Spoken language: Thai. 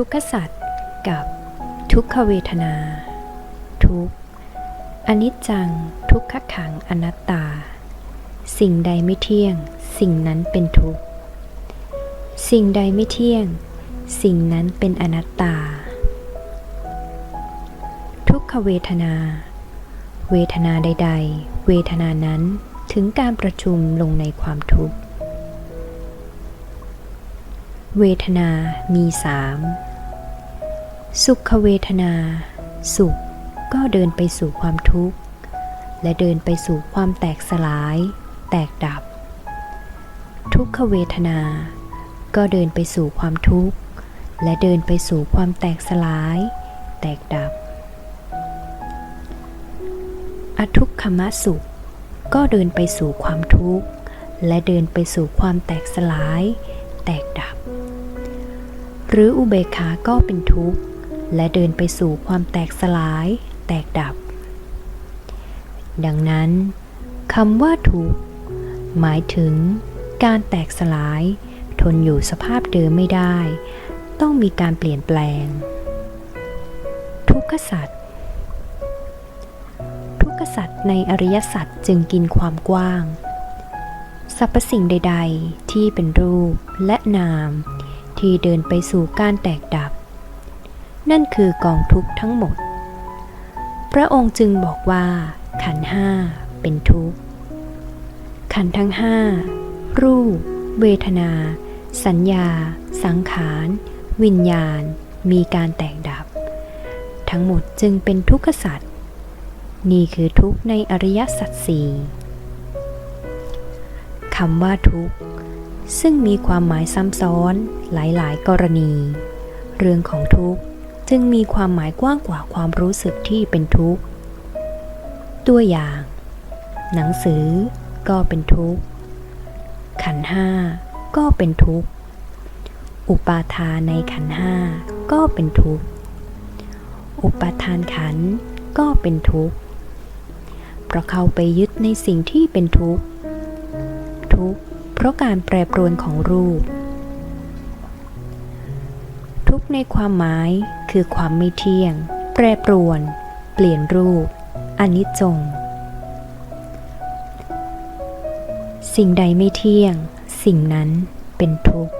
ทุกขสัตว์กับทุกขเวทนา ทุกอนิจจังทุกขขังอนัตตา สิ่งใดไม่เที่ยง สิ่งนั้นเป็นทุกข์ สิ่งใดไม่เที่ยง สิ่งนั้นเป็นอนัตตา ทุกขเวทนา เวทนาใด ๆ เวทนานั้นถึงการประชุมลงในความทุกข์ เวทนามีสามสุขเวทนา สุขก็เดินไปสู่ความทุกข์ และเดินไปสู่ความแตกสลาย แตกดับ ทุกขเวทนา ก็เดินไปสู่ความทุกข์ และเดินไปสู่ความแตกสลาย แตกดับ อทุกขมสุข ก็เดินไปสู่ความทุกข์ และเดินไปสู่ความแตกสลาย แตกดับ หรืออุเบกขาก็เป็นทุกข์ และเดินไปสู่ความแตกสลาย แตกดับ ดังนั้นคำว่าทุกข์หมายถึงการแตกสลาย ทนอยู่สภาพเดิมไม่ได้ ต้องมีการเปลี่ยนแปลง ทุกขสัตว์ทุกขสัตว์ในอริยสัจจึงกินความกว้างสรรพสิ่งใด ๆ ที่เป็นรูปและนาม ที่เดินไปสู่การแตกดับ นั่นคือกองทุกข์ทั้งหมด พระองค์จึงบอกว่า ขันห้าเป็นทุกข์ ขันทั้งห้ารูป เวทนา สัญญา สังขาร วิญญาณ มีการแตกดับ ทั้งหมดจึงเป็นทุกขสัตว์นี่คือทุกข์ในอริยสัจสี่คำว่าทุกข์ ซึ่งมีความหมายซ้ำซ้อนหลายๆ กรณี เรื่องของทุกข์จึงมีความหมายกว้างกว่าความรู้สึกที่เป็นทุกข์ ตัวอย่าง หนังสือก็เป็นทุกข์ ขันห้าก็เป็นทุกข์ อุปาทานในขันห้าก็เป็นทุกข์ อุปาทานขันก็เป็นทุกข์ เพราะเข้าไปยึดในสิ่งที่เป็นทุกข์ ทุกข์ ราะการแปรปรวนของรูป ทุกในความหมายคือความไม่เที่ยง แปรปรวน เปลี่ยนรูปอนิจจง สิ่งใดไม่เที่ยง สิ่งนั้นเป็นทุกข์